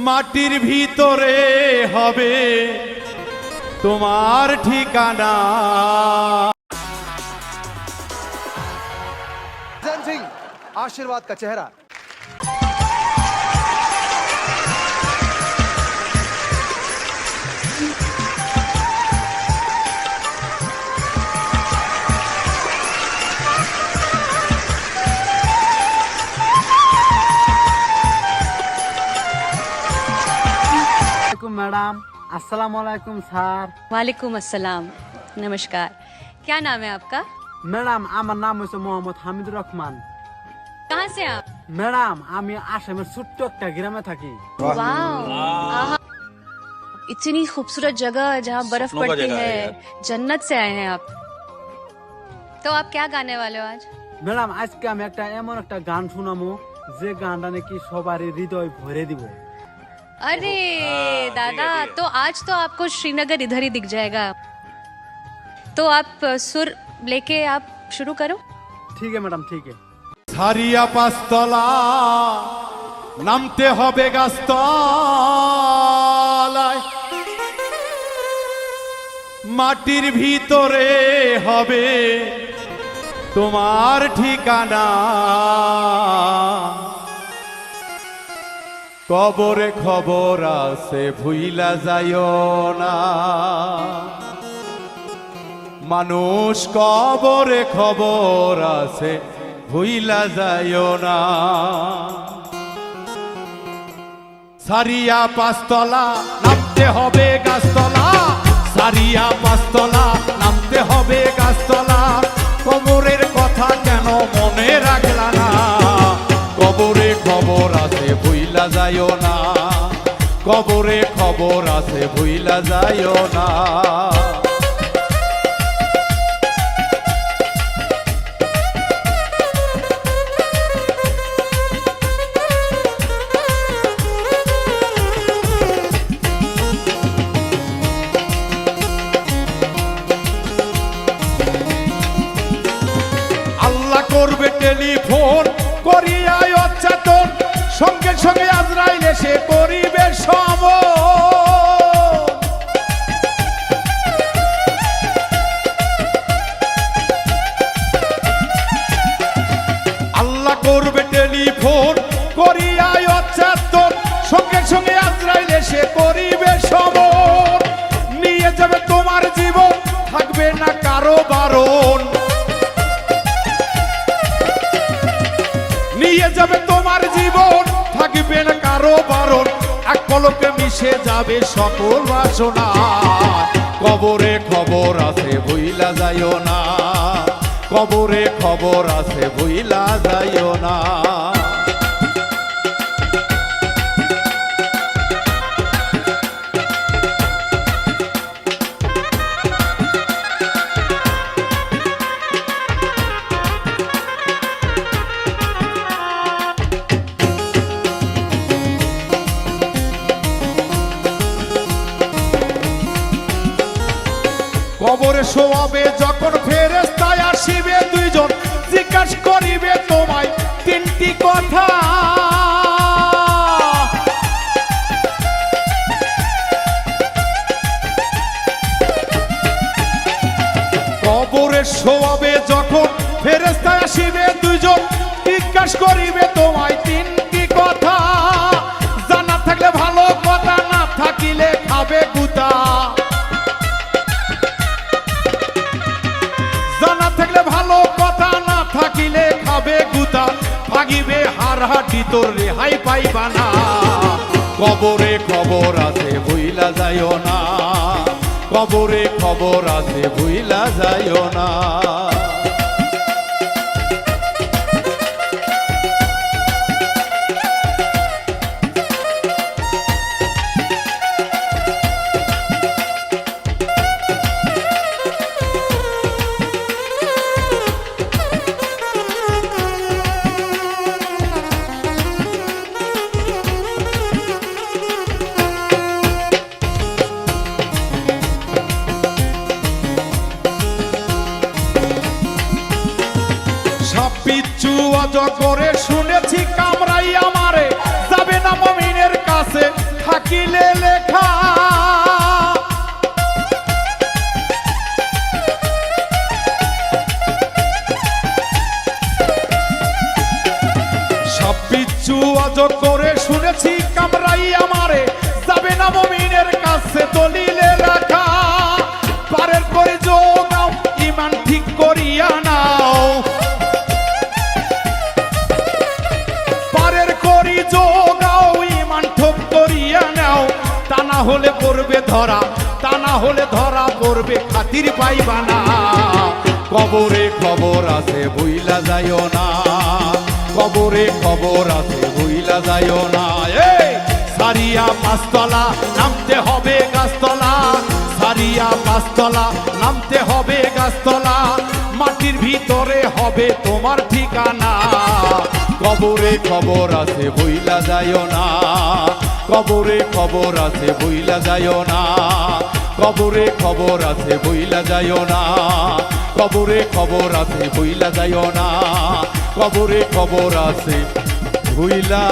মাটির ভিতরে হবে তোমার ঠিকানা जन सिंह आशीर्वाद का चेहरा मैडम अस्सलाम वालेकुम सर वालेकुम अस्सलाम नमस्कार क्या नाम है आपका ম্যাডাম আমার নাম হচ্ছে মোহাম্মদ হামিদুর রহমান कहाँ से आप ম্যাডাম আমি আসামের ছোট্ট একটা গ্রামে থাকি वाओ आहा। इतनी खूबसूरत जगह जहाँ बर्फ सपनों का पड़ती जगह है है यार। जन्नत से आए हैं आप तो आप क्या गाने वाले हो आज ম্যাডাম আজকে আমি একটা এমন একটা গান শুনামো যে গানটা নাকি সবারই হৃদয় ভরে দিব अरे दादा तो आज तो आपको श्रीनगर इधर ही दिख जाएगा तो आप अ, सुर लेके आप शुरू करो ঠিক আছে ম্যাডাম ঠিক আছে সারিয়া পাঁচতলা নামতে হবে গাছতলায় মাটির ভিতরে হবে তোমার ঠিকানা কবরে খবর আছে, ভুইলা যাইও না। মানুষ কবরে খবর আছে, ভুইলা যাইও না। সারিয়া পাঁচতলা, নামতে হবে গাছতলা। সারিয়া পাঁচতলা যাইও না। কবরে খবর আছে ভুইলা যাইও না। আল্লাহ করবে টেলিফোন করিয়ায় সঙ্গে সঙ্গে আজরাইল এসে করিবে পলকে মিশে যাবে সকল বাসনা। কবরে খবর আছে, ভুইলা যাইও না। কবরে খবর আছে, ভুইলা যাইও না। শোয়াবে যখন ফেরেস্তায় আসিবে দুইজন, জিজ্ঞাসা করিবে তোমায় তিনটি কথা। শোয়াবে যখন ফেরেস্তায় আসিবে দুইজন, জিজ্ঞাসা করিবে তোমায় তিনটি কথা। ভাগিবে হার হাটি তোর রেহাই পাইবা না। কবরে খবর আছে, ভুইলা যাইও না। কবরে খবর আছে, ভুইলা যাইও না। করে শুনেছি কামরাই আমারে। যাবে না মমিনের কাছে, থাকিলে লেখা। সব বিচ্ছু অজ করে শুনেছি কামরাই আমারে। হলে পড়বে ধরা, তা না হলে ধরা পড়বে খাতির পাইবা না কবরে খবর আছে বইলা যাইও না। কবরে খবর আছে বইলা যাইও না। সারিয়া পাঁচতলা নামতে হবে গাছতলা। সারিয়া পাঁচতলা নামতে হবে গাছতলা। মাটির ভিতরে হবে তোমার ঠিকানা। কবরে খবর আছে বইলা যাইও না। কবরে খবর আছে বইলা যায় না। কবরে খবর আছে বইলা যায় না। কবরে খবর আছে বইলা যায় না। কবরে খবর আছে, ভুইলা